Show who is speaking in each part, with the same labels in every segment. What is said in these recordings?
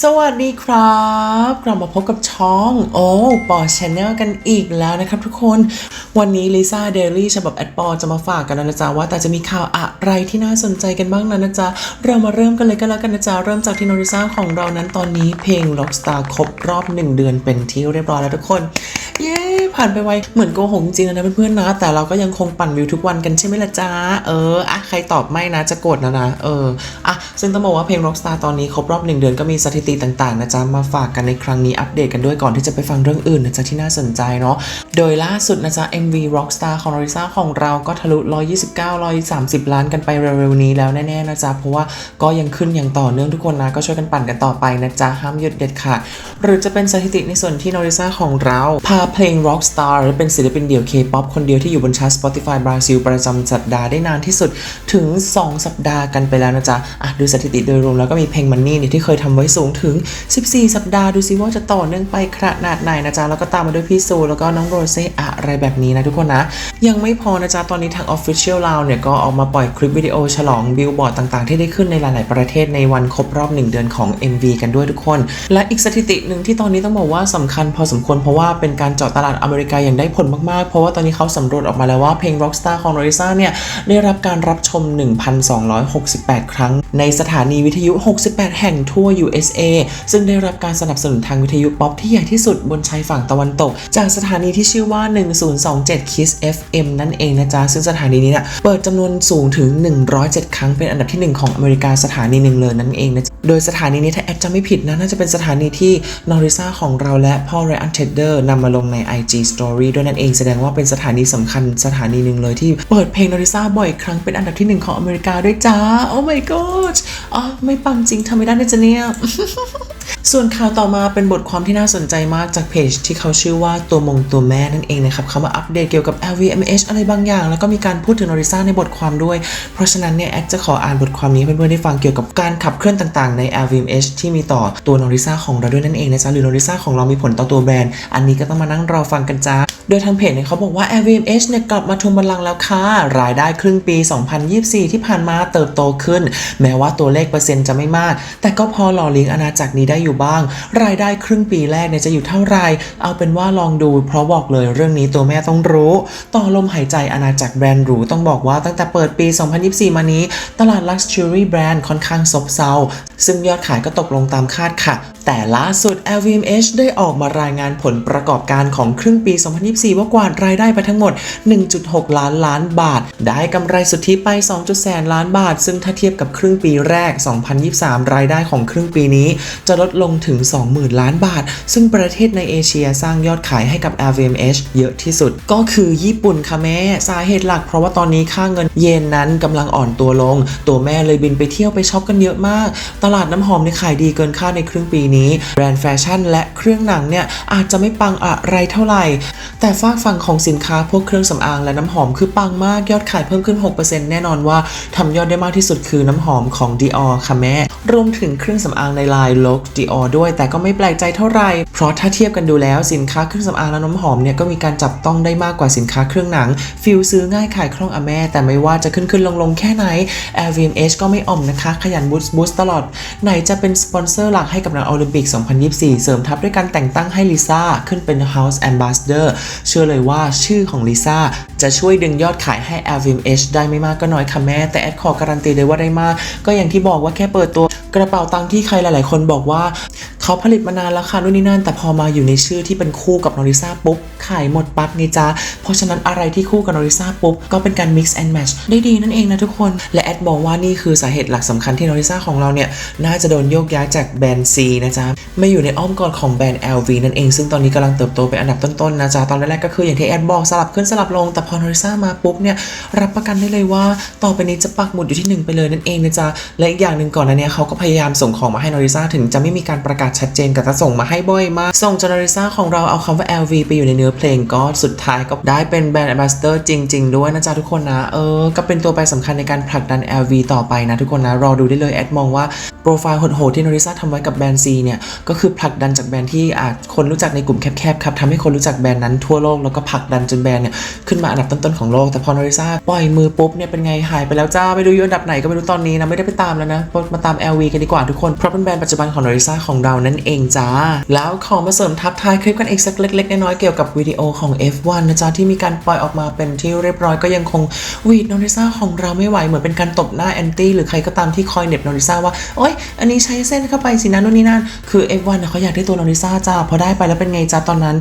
Speaker 1: สวัสดีครับกลับมาพบกับช่องโอ้ปอชแนลกันอีกแล้วนะครับทุกคน วันนี้ลิซ่าเดลี่ฉบับแอดปอจะมาฝากกันนะจ๊ะว่าแต่จะมีข่าวอะไรที่น่าสนใจกันบ้างนะนะจ๊ะ เรามาเริ่มกันเลยก็แล้วกันนะจ๊ะ เริ่มจากที่โนริซ่าของเรานั้นตอนนี้เพลง Rockstar ครบรอบ 1 เดือนเป็นที่เรียบร้อยแล้วทุกคน ผ่านไปไวเหมือนโกหกจริงนะเพื่อนๆนะ แต่เราก็ยังคงปั่นวิวทุกวันกันใช่ไหมล่ะจ๊ะเอออะใครตอบไม่นะจะโกรธนะนะเอออะซึ่งต้องบอกว่าเพลง Rockstar ตอนนี้ครบรอบ1เดือนก็มีสถิติต่างๆนะจ๊ะมาฝากกันในครั้งนี้อัปเดตกันด้วยก่อนที่จะไปฟังเรื่องอื่นนะจ๊ะที่น่าสนใจเนาะโดยล่าสุดนะจ๊ะ MV Rockstar ของ Lisa ของเราก็ทะลุ 129 130 ล้านกันไปเร็วๆนี้แล้วแน่ๆนะจ๊ะเพราะว่าก็ยังขึ้นอย่างต่อเนื่องทุกคนนะก็ช่วยกันปั่นกันต่อไปนะจ๊ะห้ามหยุดเด็ดขาดหรือจะเป็นสถิติในส่วนที่ Norisa ของเราพาเพลง Rockstar หรือเป็นศิลปินเดี่ยว K-POP คนเดียวที่อยู่บนชาร์ต Spotify บราซิลประจำสัปดาห์ได้นานที่สุดถึง 2 สัปดาห์กันไปแล้วนะจ๊ะอะดูสถิติโดยรวมแล้วก็มีเพลงมันนี่เนี่ยที่เคยทำไว้สูงถึง 14 สัปดาห์ดูซิว่าจะต่อเนื่องไปขนาดไหนนะจ๊ะแล้วก็ตามมาด้วยพี่ซูแล้วก็น้องโรเซ่อะไรแบบนี้นะทุกคนนะ ยังไม่พอนะจ๊ะตอนนี้ทาง Official เราเนี่ยก็ออกมาปล่อยคลิปวิดีโอฉลองบิลบอร์ดต่างๆ ที่ได้ขึ้นในหลาย ๆ ประเทศในวันครบรอบ 1 เดือนของ MV กันด้วยทุกคน และอีกสถิติหนึ่งที่ตอนนี้ต้องบอกว่าสำคัญพอสมควรเพราะว่าเป็นการเจาะตลาดอเมมริกาอย่างได้ผลมากๆ เพราะว่าตอนนี้เขาสำรวจออกมาแล้วว่าเพลง Rockstar ของ Lisa เนี่ย ได้รับการรับชม 1,268 ครั้ง ในสถานีวิทยุ 68 แห่งทั่ว USA ซึ่งได้รับการสนับสนุนทางวิทยุป๊อปที่ใหญ่ที่สุดบนชายฝั่งตะวันตก จากสถานีที่ชื่อว่า 1027 Kiss FM นั่นเองนะจ๊ะ ซึ่งสถานีนี้เนี่ยเปิดจำนวนสูงถึง 107 ครั้งเป็นอันดับที่ 1 ของอเมริกาสถานีหนึ่งเลยนั่นเองนะจ๊ะโดยสถานีนี้ถ้าแอดจะไม่ผิดนะน่าจะเป็นสถานีที่นอริซาของเราและพ่อไรอันเทดเดอร์นำมาลงใน IG Story ด้วยนั่นเองแสดงว่าเป็นสถานีสำคัญสถานีหนึ่งเลยที่เปิดเพลงนริซาบ่อยครั้งเป็นอันดับที่หนึ่งของอเมริกาด้วยจ้า โอ้ my god อ๋อไม่ปังจริงทำไม่ได้นะจ๊ะเนี่ย ส่วนข่าวต่อมาเป็นบทความที่น่าสนใจมากจากเพจที่เขาชื่อว่าตัวมงตัวแม่นั่นเองนะครับเขามาอัปเดตเกี่ยวกับ LVMH อะไรบางอย่าง แล้วก็มีการพูดถึงนอริซ่าในบทความด้วย เพราะฉะนั้นเนี่ยแอดจะขออ่านบทความนี้ให้เพื่อนๆได้ฟังเกี่ยวกับการขับเคลื่อนต่างๆใน LVMH ที่มีต่อตัวนอริซ่าของเราด้วยนั่นเองนะจ๊ะหรือนอริซ่าของเรามีผลต่อตัวแบรนด์ อันนี้ก็ต้องมานั่งรอฟังกันจ้าโดยทางเพจเนี่ยเขาบอกว่า LVMH เนี่ยกลับมาทวงบัลลังก์แล้วค่ะรายได้ครึ่งปี 2024 ที่ผ่านมาเติบโตขึ้น แม้ว่าตัวเลขเปอร์เซ็นต์จะไม่มาก แต่ก็พอหล่อเลี้ยงอาณาจักรนี้ได้อยู่บ้าง รายได้ครึ่งปีแรกเนี่ยจะอยู่เท่าไหร่เอาเป็นว่าลองดู เพราะบอกเลยเรื่องนี้ตัวแม่ต้องรู้ ต่อลมหายใจอาณาจักรแบรนด์หรูต้องบอกว่าตั้งแต่เปิดปี 2024 มานี้ ตลาด Luxury Brand ค่อนข้างซบเซาซึ่งยอดขายก็ตกลงตามคาดค่ะ แต่ล่าสุด LVMH ได้ออกมารายงานผลประกอบการของครึ่งปี 2024 ว่ากวาดรายได้ไปทั้งหมด 1.6 ล้านล้านบาท ได้กำไรสุทธิไป 2. แสนล้านบาท ซึ่งถ้าเทียบกับครึ่งปีแรก 2023 รายได้ของครึ่งปีนี้ จะลดลงถึง 20,000 ล้านบาท ซึ่งประเทศในเอเชียสร้างยอดขายให้กับ LVMH เยอะที่สุด ก็คือญี่ปุ่นค่ะแม่ สาเหตุหลักเพราะว่าตอนนี้ค่าเงินเยนนั้นกำลังอ่อนตัวลง ตัวแม่เลยบินไปเที่ยวไปช็อปกันเยอะมาก ตลาดน้ำหอมเนี่ยขายดีเกินคาดในครึ่งปีนี้แบรนด์แฟชั่นและเครื่องหนังเนี่ยอาจจะไม่ปังอะไรเท่าไหร่ แต่ฝากฝั่งของสินค้าพวกเครื่องสำอางและน้ำหอมคือปังมากยอดขายเพิ่มขึ้น 6%แน่นอนว่าทำยอดได้มากที่สุดคือน้ำหอมของ Dior ค่ะแม่ รวมถึงเครื่องสำอางในลาย l ook Dior ด้วย แต่ก็ไม่แปลกใจเท่าไหร่ เพราะถ้าเทียบกันดูแล้วสินค้าเครื่องสำอางและน้ำหอมเนี่ยก็มีการจับต้องได้มากกว่าสินค้าเครื่องหนัง ฟิลซื้อง่ายขายคล่องอะแม่ แต่ไม่ว่าจะขึ้นขึ้นลงลงแค่ไหน LVMH ก็ไม่อ่อมนะคะ ขยันบูสต์บูสต์ตลอด ไหนจะเป็นสปอนเซอร์หลักให้กับนักโอลิมปิก 2024 เสริมทัพด้วยการแต่งตั้งให้ลิซ่าขึ้นเป็น House Ambassador เชื่อเลยว่าชื่อของลิซ่าจะช่วยดึงยอดขายให้ LVMH ได้ไม่มากก็น้อยค่ะแม่ แต่แอดขอการันตีเลยว่าได้มาก ก็อย่างที่บอกว่าแค่เปิดตัวกระเป๋าตังค์ที่ใครหลาย ๆ คนบอกว่าเขาผลิตมานานแล้วค่ะนู่นนี่นั่น แต่พอมาอยู่ในชื่อที่เป็นคู่กับนอริซาปุ๊บขายหมดปั๊บไงจ๊ะเพราะฉะนั้นอะไรที่คู่กับนอริซาปุ๊บก็เป็นการ mix and match ได้ดีนั่นเองนะทุกคน และแอดมองว่านี่คือสาเหตุหลักสำคัญที่นอริซาของเราเนี่ย น่าจะโดนโยกย้ายจากแบรนด์ C นะจ๊ะไม่อยู่ในอ้อมกอดของแบรนด์ LV นั่นเอง ซึ่งตอนนี้กำลังเติบโตเป็นอันดับต้นๆนะจ๊ะตอนแรกๆก็คืออย่างที่แอดบอกสลับขึ้นสลับลงแต่พอนอริซามาปุ๊บเนี่ยรับประกันได้เลยว่าต่อไปนี้จะปักหมุดอยู่ที่หนึ่งไปเลยนั่นเองนะจ๊ะและอีกอย่างหนึ่งก่อนหนะเนี่ยเขาก็พยายามส่งของมาให้นอริซาถึงจะไม่มีการประกาศชัดเจนกับจะส่งมาให้บ่อยมาก ส่งจอนอริซาของเราเอาคำว่า LV ไปอยู่ในเนื้อเพลงก็สุดท้ายก็ได้เป็นแบรนด์ a m b a s s a d o r จริง ๆ ด้วยนะจ๊ะทุกคนนะ เออ ก็เป็นตัวแปรสำคัญในการผลักดัน LV ต่อไปนะทุกคนนะ รอดูได้เลยแอดมองว่าโปรไฟล์โหดๆที่นอริซาทำไว้กับแบรนด์ C เนี่ย ก็คือผลักดันจากแบรนด์ที่อาจคนรู้จักในกลุ่มแคบๆครับทำให้คนรู้จักแบรนด์นั้นทั่วโลกแล้วก็ผลักดันจนแบรนด์เนี่ยขึ้นมาอันดับต้นๆของโลกแต่พอนอริซาปล่อยมือปุ๊บเนี่ยเป็นไงหายไปแล้วจ้าไม่รู้อยู่อันดับไหนก็ไม่รู้ตอนนี้นะไม่ได้ไปตามแล้วนะมาตาม LV กันดีกว่าทุกคนเพราะเป็นแบรนด์ปัจจุบันของนอริซาของเรานั่นเองจ้า แล้วขอมาเสริมทับท้ายคลิปกันอีกสักเล็ก ๆ น้อยๆเกี่ยวกับวิดีโอของ F1 นะจ๊ะที่มีการปล่อยออกมาเป็นที่เรียบร้อยก็ยังคงวีดนอริซ่าของเราไม่ไหวเหมือนเป็นการตบหน้าแอนตี้หรือใครก็ตามที่คอยเน็บนอริซ่าว่าโอ๊ยอันนี้ใช้เส้นเข้าไปสินะนู่นนี่นั่นคือ F1 เขาอยากได้ตัวนอริซ่าจ้าพอได้ไปแล้วเป็นไงจ้าตอนนั้น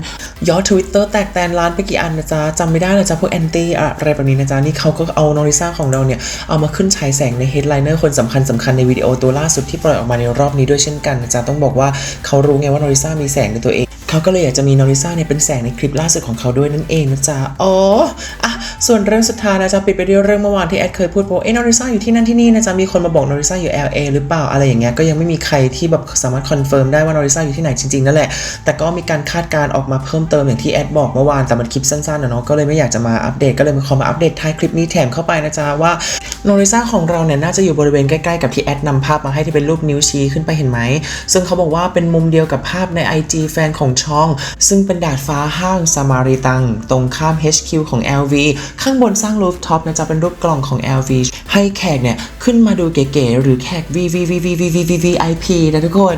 Speaker 1: ยอดทวิตเตอร์แตกแตนล้านไปกี่อันนะจ๊ะจำไม่ได้เลยจ้าพวกแอนตี้อะไรแบบนี้นะจ๊ะนี่เขาก็เอานอริซ่าของเราเนี่ยเอามาขึ้นฉายแสงในเฮดไลเนอร์คนสำคัญสำคัญในวิดีโอตัวล่าสุดที่ปล่อยออกมาในรอบนี้ด้วยเช่นกันนะจ๊ะต้องบอกว่าเขารู้ไงว่านอริซ่ามีแสงในตัวเอง เขาก็เลยอยากจะมีนอริซ่าเนี่ยเป็นแสงในคลิปล่าสุดของเขาด้วยนั่นเองนะจ๊ะอ๋ออะ ส่วนเรื่องสุดท้ายนะจ๊ะปิดไปด้วยเรื่องเมื่อวานที่แอดเคยพูดว่าเอ๊ะนอริซ่าอยู่ที่นั่นที่นี่นะจ๊ะมีคนมาบอกนอริซ่าอยู่ LA หรือเปล่าอะไรอย่างเงี้ยก็ยังไม่มีใครที่แบบสามารถคอนเฟิร์มได้ว่านอริซ่าอยู่ที่ไหนจริงๆนั่นแหละแต่ก็มีการคาดการณ์ออกมาเพิ่มเติมอย่างที่แอดบอกเมื่อวานแต่มันคลิปสั้นๆนะเนาะก็เลยไม่อยากจะมาอัปเดตก็เลยมาขอมาอัปเดตท้ายคลิปนี้แถมเข้าไปนะจ๊ะว่าโนริซ่าของเราเนี่ยน่าจะอยู่บริเวณใกล้ๆกับที่แอดนำภาพมาให้ที่เป็นรูปนิ้วชี้ขึ้นไปเห็นไหม ซึ่งเขาบอกว่าเป็นมุมเดียวกับภาพใน IG แฟนของช่อง ซึ่งเป็นดาดฟ้าห้างซามาริตัง ตรงข้าม HQ ของ LV ข้างบนสร้างรูฟท็อปนะจะเป็นรูปกล่องของ LV ให้แขกเนี่ยขึ้นมาดูเก๋ๆหรือแขก VVVVVVVIP นะทุกคน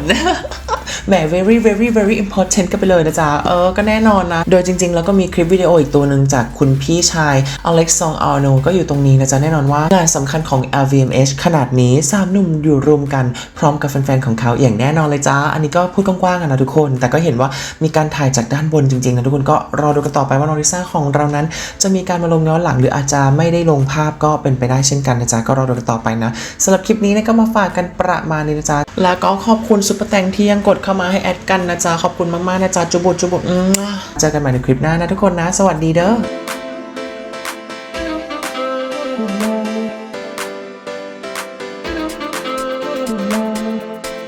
Speaker 1: แหม very very very important กันไปเลยนะจ๊ะ เออ ก็แน่นอนนะ โดยจริง ๆ แล้วก็มีคลิปวิดีโออีกตัวหนึ่งจากคุณพี่ชาย Alex Song Arno ก็อยู่ตรงนี้นะจ๊ะ แน่นอนว่างานสำคัญของ LVMH ขนาดนี้สามหนุ่มอยู่รวมกันพร้อมกับแฟนๆของเขาอย่างแน่นอนเลยจ้า อันนี้ก็พูดกว้างๆกันนะทุกคน แต่ก็เห็นว่ามีการถ่ายจากด้านบนจริงๆนะทุกคนก็รอดูกันต่อไปว่านอริซ่าของเรานั้น จะมีการมาลงย้อนหลังหรืออาจจะไม่ได้ลงภาพก็เป็นไปได้เช่นกันนะจ๊ะก็รอดูกันต่อไปนะสำหรับคลิปนี้นะก็มาฝากกันประมาณนี้นะจ๊ะแล้วก็ขอบคุณซุปเปอร์แตงที่ยังกดเข้ามาให้แอดกันนะจ๊ะขอบคุณมากๆนะจ๊ะจุบุดจุบุดเจอกันใหม่ในคลิปหน้านะทุกคนนะ สวัสดีเด้อ